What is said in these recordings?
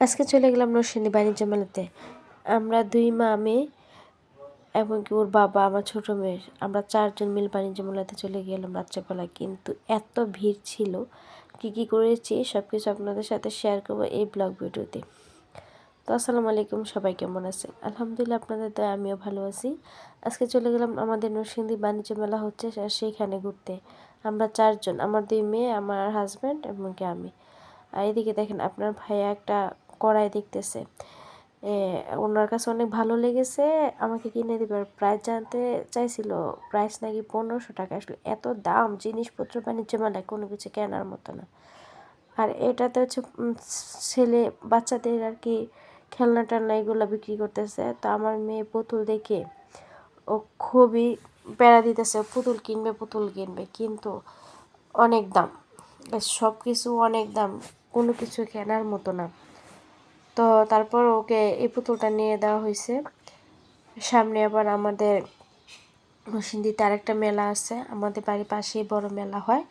আজকে চলে গেলাম নরসিংদী বাণিজ্য মেলাতে। আমরা দুই মা, মেয়ে এবং কি ওর বাবা, আমার ছোটো মেয়ে, আমরা চারজন মিল বাণিজ্য মেলাতে চলে গেলাম রাত্রেবেলা কিন্তু এত ভিড় ছিল, কি কি করেছি সব কিছু আপনাদের সাথে শেয়ার করব এই ব্লগ ভিডিওতে। তো আসসালামু আলাইকুম, সবাই কেমন আছেন? আলহামদুলিল্লাহ আপনাদের তো আমিও ভালো আছি। আজকে চলে গেলাম আমাদের নরসিংদী বাণিজ্য মেলা হচ্ছে সেইখানে ঘুরতে। আমরা চারজন, আমার দুই মেয়ে, আমার হাজব্যান্ড এবং কি আমি। আর এদিকে দেখেন আপনার ভাইয়া একটা কড়াই দেখতেছে। ওনার কাছে অনেক ভালো লেগেছে, আমাকে কিনে দেবে প্রাইস জানতে চাইছিল প্রাইস নাকি পনেরোশো টাকা। আসলে এত দাম, জিনিসপত্র বাণিজ্য মেলায় কোনো কিছু কেনার মতো না। আর এটাতে হচ্ছে ছেলে, বাচ্চাদের আর কি খেলনা টেলনা এগুলো বিক্রি করতেছে। তো আমার মেয়ে পুতুল দেখে ও খুবই বেড়া দিতেছে, পুতুল কিনবে পুতুল কিনবে। কিন্তু অনেক দাম সব কিছু অনেক দাম, কোনো কিছু কেনার মতো না। তো তারপর ওকে এই পুতুলটা নিয়ে দেওয়া হয়েছে সামনে আবার আমাদের নসিন্দিতে আরেকটা মেলা আছে। আমাদের বাড়ির পাশেই বড় মেলা হয়।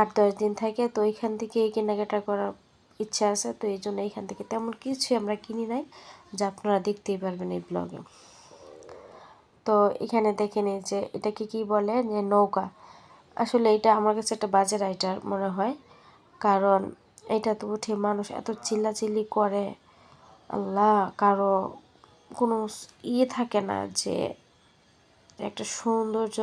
আট দশ দিন থাকে, তো এইখান থেকে কেনাকাটা করার ইচ্ছা আছে। তো এই জন্য এইখান থেকে তেমন কিছুই আমরা কিনি নাই, যা আপনারা দেখতেই পারবেন এই ব্লগে। তো এখানে দেখে নিই যে, এটাকে কি বলে? যে নৌকা। আসলে এটা আমার কাছে একটা বাজে রাইটার মনে হয়। কারণ এটা তো উঠে মানুষ এত চিল্লাচিল্লি করে। আল্লাহ, কারও কোনো ইয়ে থাকে না যে একটা সৌন্দর্য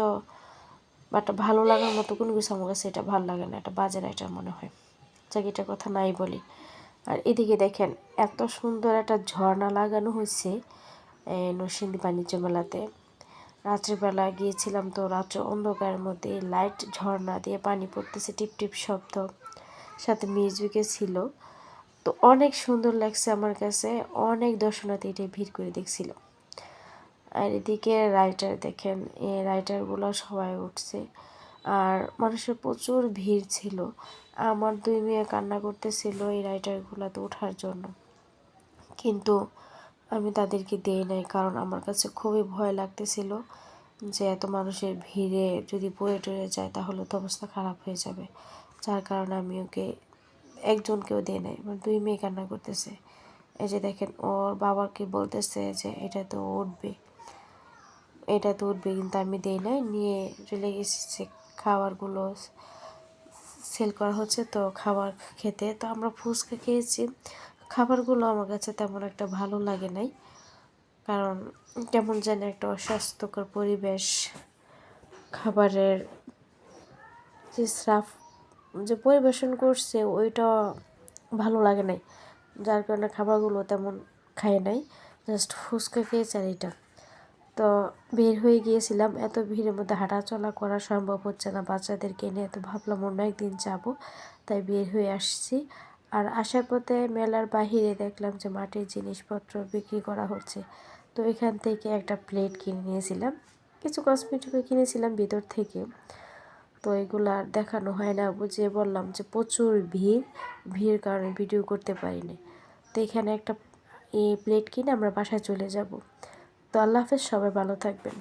বা একটা ভালো লাগার মতো কোনো কিছু আমার কাছে এটা ভালো লাগে না, এটা বাজে না এটা মনে হয়। যাক এটা কথা নাই বলি। আর এদিকে দেখেন, এত সুন্দর একটা ঝর্ণা লাগানো হয়েছে নরসিংদী বাণিজ্য মেলাতে। রাত্রিবেলা গিয়েছিলাম তো রাত্র অন্ধকারের মধ্যে লাইট ঝর্ণা দিয়ে পানি পড়তেছে টিপ টিপ শব্দ। সাথে মিউজিকে ছিল। তো অনেক সুন্দর লাগছে আমার কাছে। অনেক দর্শনার্থী এটা ভিড় করে দেখছিল। আর এদিকে রাইটার দেখেন, এই রাইটারগুলো সবাই উঠছে। আর মানুষের প্রচুর ভিড় ছিল। আমার দুই মেয়ে কান্না করতেছিল এই রাইটারগুলোতে ওঠার জন্য। কিন্তু আমি তাদেরকে দিই নাই কারণ আমার কাছে খুবই ভয় লাগতেছিল যে এত মানুষের ভিড়ে যদি পড়ে টরে যায় তাহলে তো অবস্থা খারাপ হয়ে যাবে। যার কারণে আমি ওকে একজনকেও দিয়ে নেয় মানে দুই মেয়ে কান্না করতেছে। এই যে দেখেন, ওর বাবাকে বলতেছে যে, এটা তো উঠবে। এটা তো উঠবে, কিন্তু আমি দিই নাই। নিয়ে চলে গেছি খাবারগুলো সেল করা হচ্ছে, তো খাবার খেতে। তো আমরা ফুচকা খেয়েছি। খাবারগুলো আমার কাছে তেমন একটা ভালো লাগে নাই, কারণ কেমন যেন একটা অস্বাস্থ্যকর পরিবেশ। খাবারের যে স্রাফ যে পরিবেশন করছে, ওইটা ভালো লাগে নাই। যার কারণে খাবারগুলো তেমন খায় নাই জাস্ট ফুচকা খেয়েছে আর এটা তো বের হয়ে গিয়েছিলাম, এত ভিড়ের মধ্যে হাঁটাচলা করা সম্ভব হচ্ছে না, বাচ্চাদেরকে নিয়ে তো ভাবলাম অন্য একদিন যাব, তাই বের হয়ে আসছি। আর আসার পথে মেলার বাহিরে দেখলাম যে মাটির জিনিসপত্র বিক্রি করা হচ্ছে, তো এখান থেকে একটা প্লেট কিনে নিয়েছিলাম। কিছু কসমেটিকও কিনেছিলাম ভিতর থেকে। তো এগুলো আর দেখানো হয় না। বুঝে বললাম যে প্রচুর ভিড় ভিড় কারণে ভিডিও করতে পারিনি। তো এখানে একটা এই প্লেট কিনে আমরা বাসায় চলে যাব। তো আল্লাহ হাফেজ, সবাই ভালো থাকবেন।